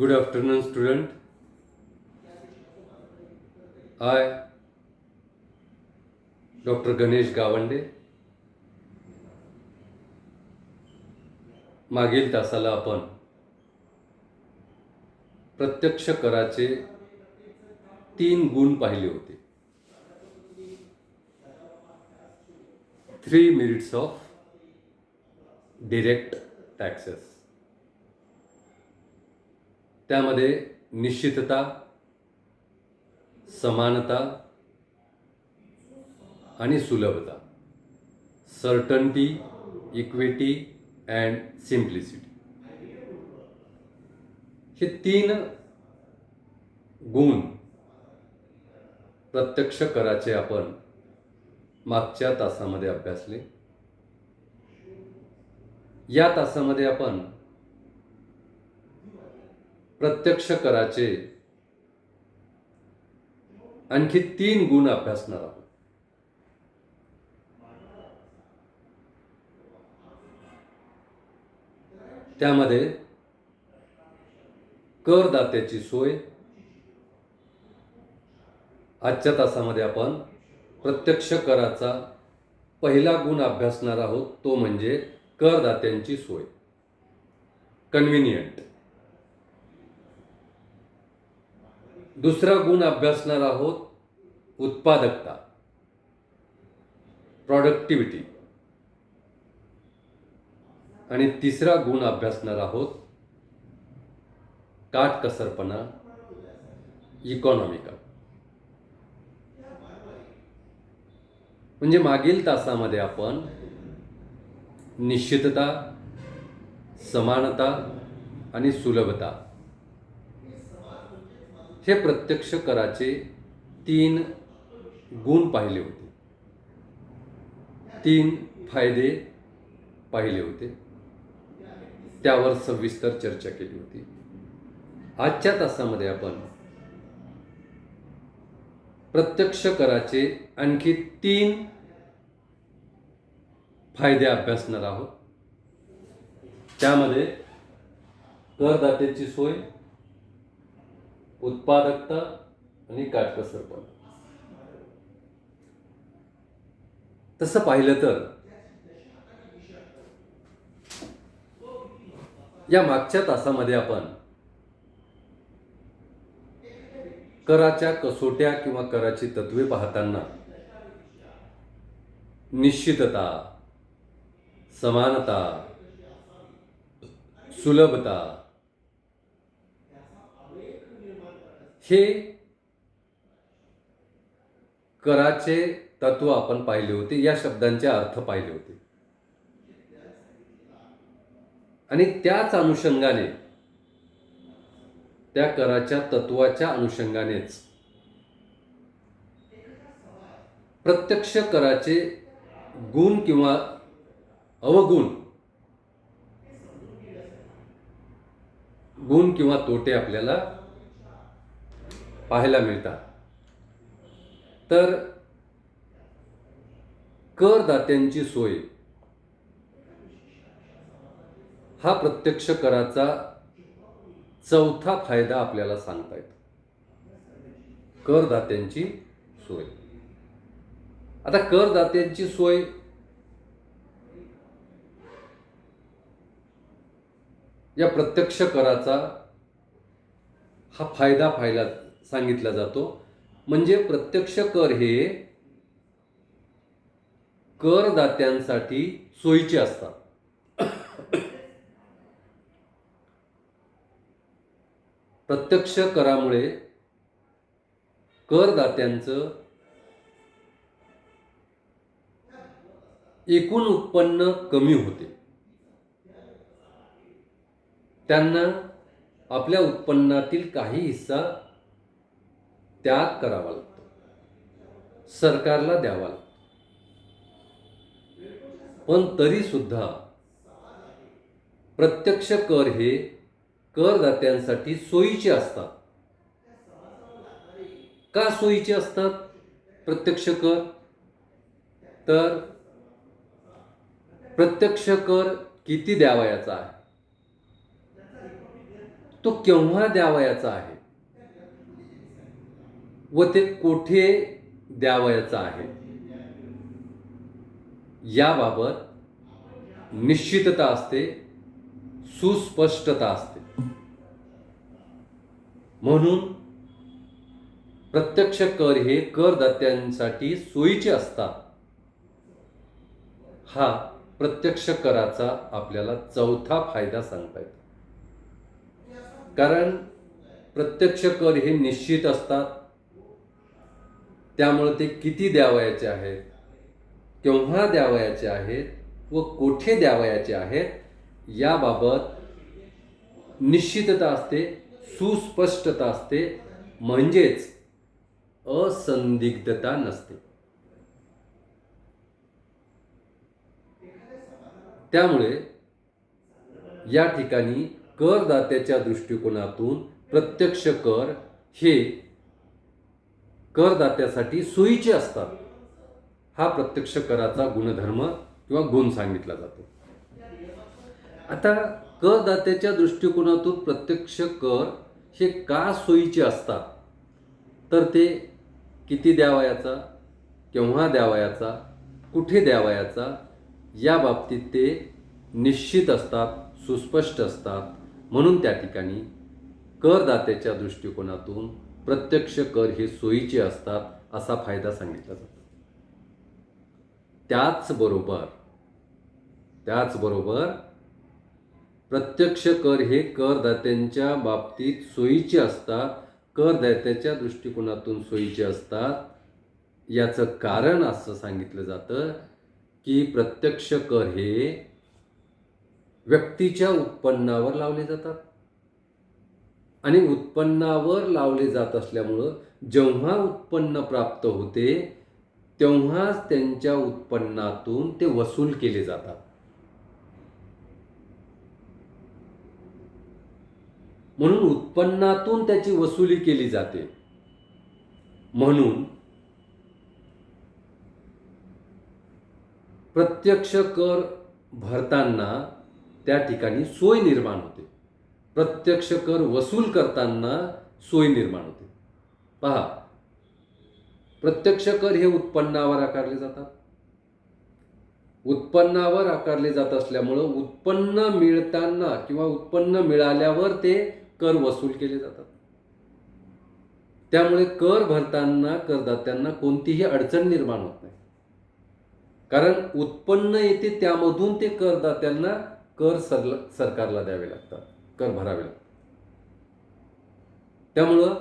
Good afternoon, student. I, Dr. Ganesh Gawande मागील तासाला आपण प्रत्यक्ष कराचे तीन गुण पाहिले होते three minutes of direct taxes त्यामध्ये निश्चितता समानता आणि सुलभता. सर्टन्टी इक्विटी अँड सिम्प्लिसिटी हे तीन गुण प्रत्यक्ष कराचे आपण मागच्या तासामध्ये अभ्यासले. या तासामध्ये आपण प्रत्यक्ष कराचे आणखी तीन गुण अभ्यासणार आहोत. त्यामध्ये करदात्याची सोय आजच्या तासामध्ये आपण प्रत्यक्ष कराचा पहिला गुण अभ्यासणार आहोत तो म्हणजे करदात्यांची सोय. कन्व्हिनियंट दुसरा गुण अभ्यासणार आहोत उत्पादकता. प्रॉडक्टिव्हिटी आणि तिसरा गुण अभ्यासणार आहोत काटकसरपणा इकॉनॉमिकल म्हणजे मागील तासामध्ये आपण निश्चितता समानता आणि सुलभता हे प्रत्यक्ष कराचे तीन गुण पाहिले होते. तीन फायदे पाहिले होते. त्यावर सविस्तर चर्चा केली होती. आजच्या तासामध्ये आपण प्रत्यक्ष कराचे आणखी तीन फायदे अभ्यासणार आहोत. त्यामध्ये करदात्याची सोय उत्पादकता आणि काटकसरपण. तसं पाहिलं तर या मागच्या तासामध्ये आपण कराच्या कसोट्या किंवा कराची तत्वे पाहताना निश्चितता समानता सुलभता हे कराचे तत्व आपण पाहिले होते या शब्दांचे अर्थ पाहिले होते. आणि त्याच अनुषंगाने त्या कराच्या तत्वाच्या अनुषंगानेच प्रत्यक्ष कराचे गुण किंवा अवगुण गुण किंवा तोटे आपल्याला पाहायला मिळतात. तर करदात्यांची सोय हा प्रत्यक्ष कराचा चौथा फायदा आपल्याला सांगता येतो. करदात्यांची सोय. आता करदात्यांची सोय या प्रत्यक्ष कराचा हा फायदा पाहिला सांगितला जातो. म्हणजे प्रत्यक्ष कर हे करदात्यांसाठी सोयीचे असतात. प्रत्यक्ष करामुळे करदात्यांचं एकूण उत्पन्न कमी होते. त्यांना आपल्या उत्पन्नातील काही हिस्सा त्याग करावा लागतो. सरकारला द्यावा लागतो. पण तरी सुद्धा प्रत्यक्ष कर हे करदात्यांसाठी सोयीचे असतात. का सोयीचे असतात? प्रत्यक्ष कर? तर प्रत्यक्ष कर किती द्यावयाचा आहे? तो केव्हा द्यावयाचा आहे? व ते कोठे द्यावयाचं आहे? याबाबत निश्चितता असते सुस्पष्टता असते. म्हणून प्रत्यक्ष कर हे करदात्यांसाठी सोयीचे असतात. हा प्रत्यक्ष कराचा आपल्याला चौथा फायदा सांगता येतो. कारण प्रत्यक्ष कर हे निश्चित असतात त्यामुळे ते किती द्यावयाचे आहेत? केव्हा द्यावयाचे आहेत? व कोठे द्यावयाचे आहेत? याबाबत निश्चितता असते सुस्पष्टता असते म्हणजेच असंदिग्धता नसते. त्यामुळे या ठिकाणी करदात्याच्या दृष्टिकोनातून प्रत्यक्ष कर हे करदात्यासाठी सोयीचे असतात. हा प्रत्यक्ष कराचा गुणधर्म किंवा गुण सांगितला जातो. आता करदात्याच्या दृष्टिकोनातून प्रत्यक्ष कर हे का सोयीचे असतात? तर ते किती द्यावयाचा केव्हा द्यावयाचा कुठे द्यावयाचा या बाबतीत ते निश्चित असतात सुस्पष्ट असतात. म्हणून त्या ठिकाणी करदात्याच्या दृष्टिकोनातून प्रत्यक्ष कर हे सोयीचे असतात असा फायदा सांगितला जातो. त्याचबरोबर त्याचबरोबर प्रत्यक्ष कर हे करदात्यांच्या बाबतीत सोयीचे असतात करदात्याच्या दृष्टिकोनातून सोयीचे असतात. याचं कारण असं सांगितलं जातं की प्रत्यक्ष कर हे व्यक्तीच्या उत्पन्नावर लावले जातात. आणि उत्पन्नावर लावले जात असल्यामुळं जेव्हा उत्पन्न प्राप्त होते तेव्हाच त्यांच्या उत्पन्नातून ते वसूल केले जातात. म्हणून उत्पन्नातून त्याची वसुली केली जाते. म्हणून प्रत्यक्ष कर भरताना त्या ठिकाणी सोय निर्माण होते. प्रत्यक्ष कर वसूल करताना सोय निर्माण होते. पहा प्रत्यक्ष कर हे उत्पन्नावर आकारले जातात. उत्पन्नावर आकारले जात असल्यामुळं उत्पन्न मिळताना किंवा उत्पन्न मिळाल्यावर ते कर वसूल केले जातात. त्यामुळे कर भरताना करदात्यांना कोणतीही अडचण निर्माण होत नाही. कारण उत्पन्न येते त्यामधून ते करदात्यांना कर सर सरकारला द्यावे लागतात. कर भरावे लागतात. त्यामुळं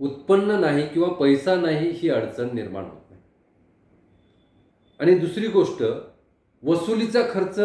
उत्पन्न नाही किंवा पैसा नाही ही अडचण निर्माण होत नाही. आणि दुसरी गोष्ट वसुलीचा खर्च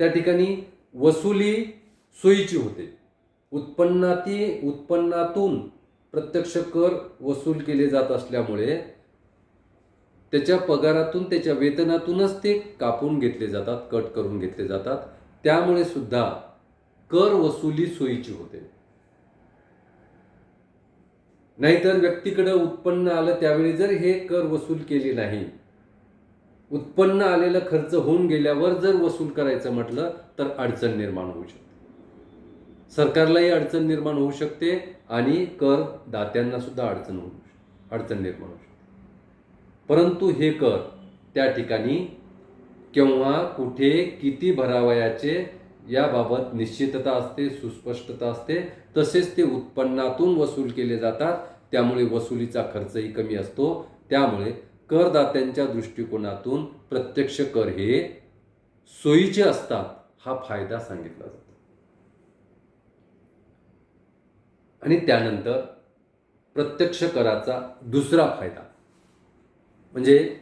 त्या ठिकाणी वसुली सोयीची होते. उत्पन्नाती उत्पन्नातून प्रत्यक्ष कर वसूल केले जात असल्यामुळे त्याच्या पगारातून त्याच्या वेतनातूनच ते कापून घेतले जातात कट करून घेतले जातात. त्यामुळे सुद्धा कर वसुली सोयीची होते. नाहीतर व्यक्तीकडे उत्पन्न आलं त्यावेळी जर हे कर वसूल केले नाही उत्पन्न आलेलं खर्च होऊन गेल्यावर जर वसूल करायचं म्हटलं तर अडचण निर्माण होऊ शकते. सरकारलाही अडचण निर्माण होऊ शकते आणि कर दात्यांना सुद्धा अडचण होऊ अडचण निर्माण होऊ शकते. परंतु हे कर त्या ठिकाणी केव्हा कुठे किती भरावयाचे याबाबत निश्चितता असते सुस्पष्टता असते. तसेच ते उत्पन्नातून वसूल केले जातात. त्यामुळे वसुलीचा खर्चही कमी असतो. त्यामुळे करदात्यांच्या दृष्टिकोनातून प्रत्यक्ष कर हे सोयीचे असतात हा फायदा सांगितला जातो. आणि त्यानंतर प्रत्यक्ष कराचा दुसरा फायदा. म्हणजे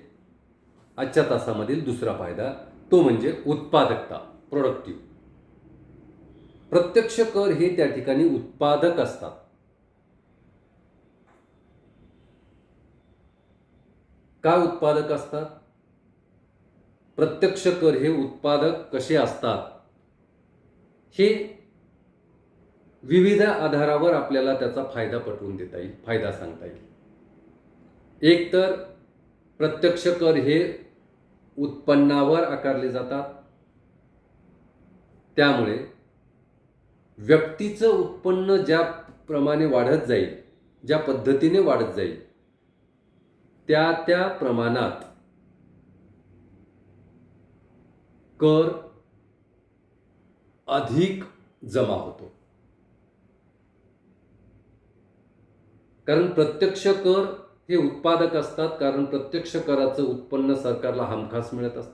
आजच्या तासामधील दुसरा फायदा तो म्हणजे उत्पादकता प्रोडक्टिव्ह प्रत्यक्ष कर हे त्या ठिकाणी उत्पादक असतात. काय उत्पादक असतात? प्रत्यक्ष कर हे उत्पादक कसे असतात? हे विविध आधारावर आपल्याला त्याचा फायदा पटवून देता येईल फायदा सांगता येईल. एक तर प्रत्यक्ष कर हे उत्पन्नावर आकारले जातात. त्यामुळे व्यक्तीचं उत्पन्न ज्या प्रमाणे वाढत जाईल ज्या पद्धतीने वाढत जाईल त्या त्या प्रमाणात कर अधिक जमा होतो. कारण प्रत्यक्ष कर हे उत्पादक असतात कारण प्रत्यक्ष कराचं उत्पन्न सरकारला हमखास मिळत असतं.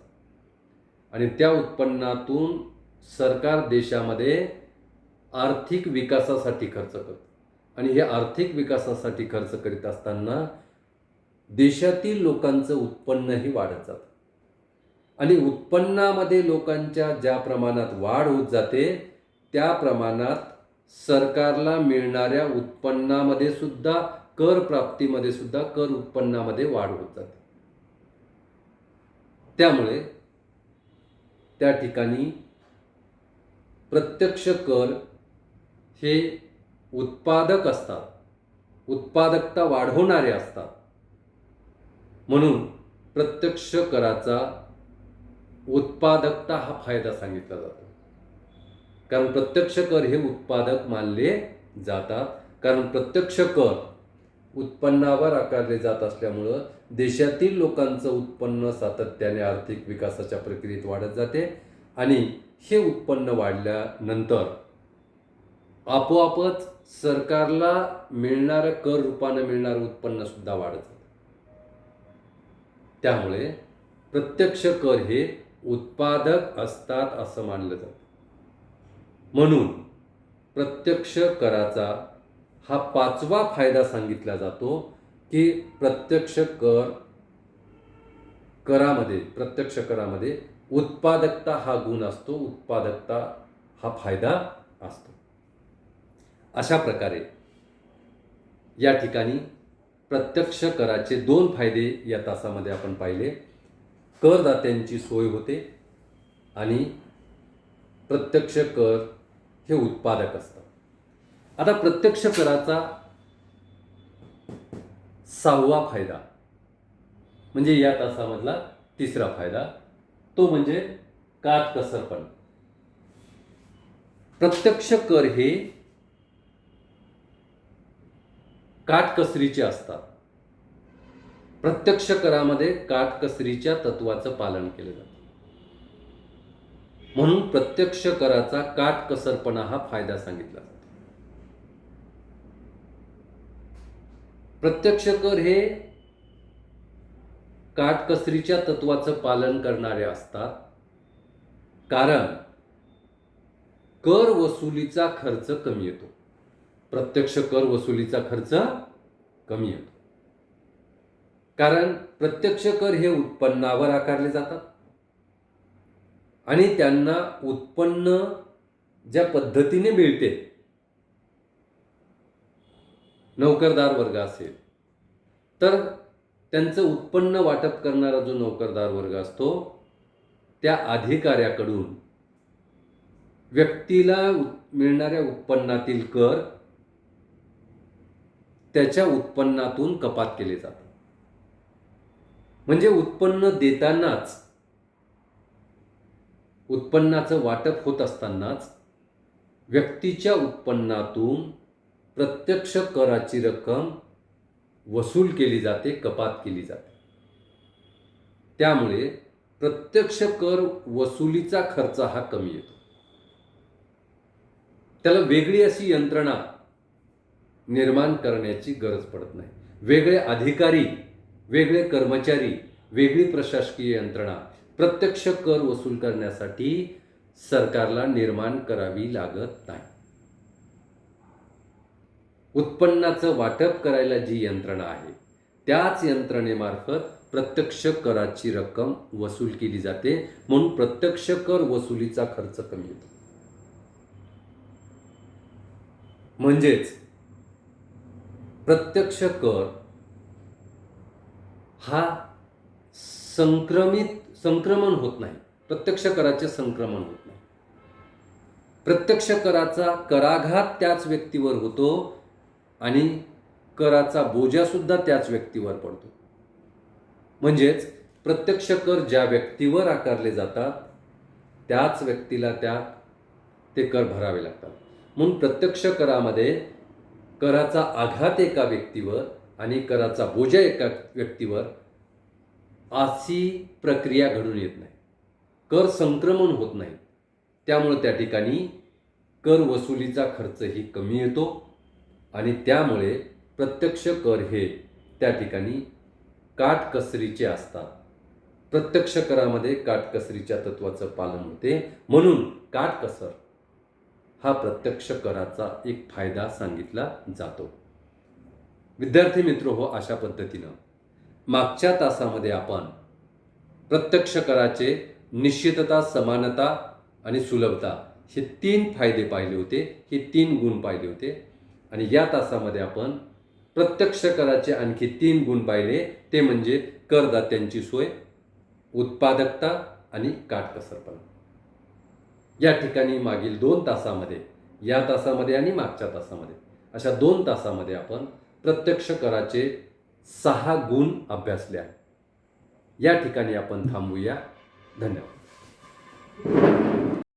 आणि त्या उत्पन्नातून सरकार देशामध्ये आर्थिक विकासासाठी खर्च करतं. आणि हे आर्थिक विकासासाठी खर्च करीत असताना देशातील लोकांचं उत्पन्नही वाढत जातं. आणि उत्पन्नामध्ये लोकांच्या ज्या प्रमाणात वाढ होत जाते त्या प्रमाणात सरकारला मिळणाऱ्या उत्पन्नामध्ये सुद्धा कर प्राप्तीमध्ये सुद्धा कर उत्पन्नामध्ये वाढ होत जाते. त्यामुळे त्या ठिकाणी प्रत्यक्ष कर हे उत्पादक असतात. उत्पादकता वाढवणारे असतात. म्हणून प्रत्यक्ष कराचा उत्पादकता हा फायदा सांगितला जातो. कारण प्रत्यक्ष कर हे उत्पादक मानले जातात. कारण प्रत्यक्ष कर उत्पन्नावर आकारले जात असल्यामुळं देशातील लोकांचं उत्पन्न सातत्याने आर्थिक विकासाच्या प्रक्रियेत वाढत जाते आणि हे उत्पन्न वाढल्यानंतर आपोआपच सरकारला मिळणारं कर रूपानं मिळणारं उत्पन्न सुद्धा वाढत जातं. त्यामुळे प्रत्यक्ष कर हे उत्पादक असतात असं मानलं जातं. म्हणून प्रत्यक्ष कराचा हा पाचवा फायदा सांगितला जातो की प्रत्यक्ष कर करामध्ये प्रत्यक्ष करामध्ये उत्पादकता हा गुण असतो उत्पादकता हा फायदा असतो. अशा प्रकारे या ठिकाणी प्रत्यक्ष कराचे दोन फायदे या तासामध्ये आपण पाहिले. करदात्यांची सोय होते आणि प्रत्यक्ष कर हे उत्पादक असतात. आता प्रत्यक्ष कराचा सहावा फायदा. म्हणजे या तासामधला तिसरा फायदा. तो म्हणजे काटकसरपण प्रत्यक्ष कर हे काटकसरीचे असतात. प्रत्यक्ष करामध्ये काटकसरीच्या तत्वाचं पालन केलं जातं. म्हणून प्रत्यक्ष कराचा काटकसरपणा हा फायदा सांगितला जातो. प्रत्यक्ष कर हे काटकसरीच्या तत्वाचं पालन करणारे असतात. कारण कर वसुलीचा खर्च कमी येतो. प्रत्यक्ष कर वसुलीचा खर्च कमी येतो. कारण प्रत्यक्ष कर हे उत्पन्नावर आकारले जातात. आणि त्यांना उत्पन्न ज्या पद्धतीने मिळते नोकरदार वर्ग असेल. तर त्यांचं उत्पन्न वाटप करणारा जो नोकरदार वर्ग असतो त्या अधिकाऱ्याकडून व्यक्तीला मिळणाऱ्या उत्पन्नातील कर त्याच्या उत्पन्नातून कपात केले जातात. म्हणजे उत्पन्न देतानाच उत्पन्नाचं वाटप होत असतानाच व्यक्तीच्या उत्पन्नातून प्रत्यक्ष कराची रक्कम वसूल केली जाते कपात केली जाते. त्यामुळे प्रत्यक्ष कर वसुलीचा खर्च हा कमी येतो. त्याला वेगळी अशी यंत्रणा निर्माण करण्याची गरज पडत नाही. वेगळे अधिकारी वेगळे कर्मचारी वेगळी प्रशासकीय यंत्रणा प्रत्यक्ष कर वसूल करण्यासाठी सरकारला निर्माण करावी लागत नाही. उत्पन्नाचं वाटप करायला जी यंत्रणा आहे त्याच यंत्रणेमार्फत प्रत्यक्ष कराची रक्कम वसूल केली जाते म्हणून प्रत्यक्ष कर वसुलीचा खर्च कमी होतो. म्हणजेच प्रत्यक्ष कर हा संक्रमित संक्रमण होत नाही. प्रत्यक्ष कराचे संक्रमण होत नाही. प्रत्यक्ष कराचा कराघात त्याच व्यक्तीवर होतो आणि कराचा बोजासुद्धा त्याच व्यक्तीवर पडतो. म्हणजेच प्रत्यक्ष कर ज्या व्यक्तीवर आकारले जातात त्याच व्यक्तीला त्या ते कर भरावे लागतात. म्हणून प्रत्यक्ष करामध्ये कराचा आघात एका व्यक्तीवर आणि कराचा बोजा एका व्यक्तीवर अशी प्रक्रिया घडून येत नाही. कर संक्रमण होत नाही. त्यामुळे त्या ठिकाणी कर वसुलीचा खर्चही कमी येतो. आणि त्यामुळे प्रत्यक्ष कर हे त्या ठिकाणी काटकसरीचे असतात. प्रत्यक्ष करामध्ये काटकसरीच्या तत्वाचं पालन होते. म्हणून काटकसर हा प्रत्यक्ष कराचा एक फायदा सांगितला जातो. विद्यार्थी मित्र हो अशा पद्धतीनं मागच्या तासामध्ये आपण प्रत्यक्ष कराचे निश्चितता समानता आणि सुलभता हे तीन फायदे पाहिले होते. हे तीन गुण पाहिले होते. आणि या तासामध्ये आपण प्रत्यक्ष कराचे आणखी तीन गुण पाहिले. ते म्हणजे करदात्यांची सोय उत्पादकता आणि काटकसरपणा. या ठिकाणी मागील दोन तासामध्ये या तासामध्ये आणि मागच्या तासामध्ये अशा दोन तासामध्ये आपण प्रत्यक्ष कराचे सहा गुण अभ्यासले आहेत. या ठिकाणी आपण थांबूया. धन्यवाद.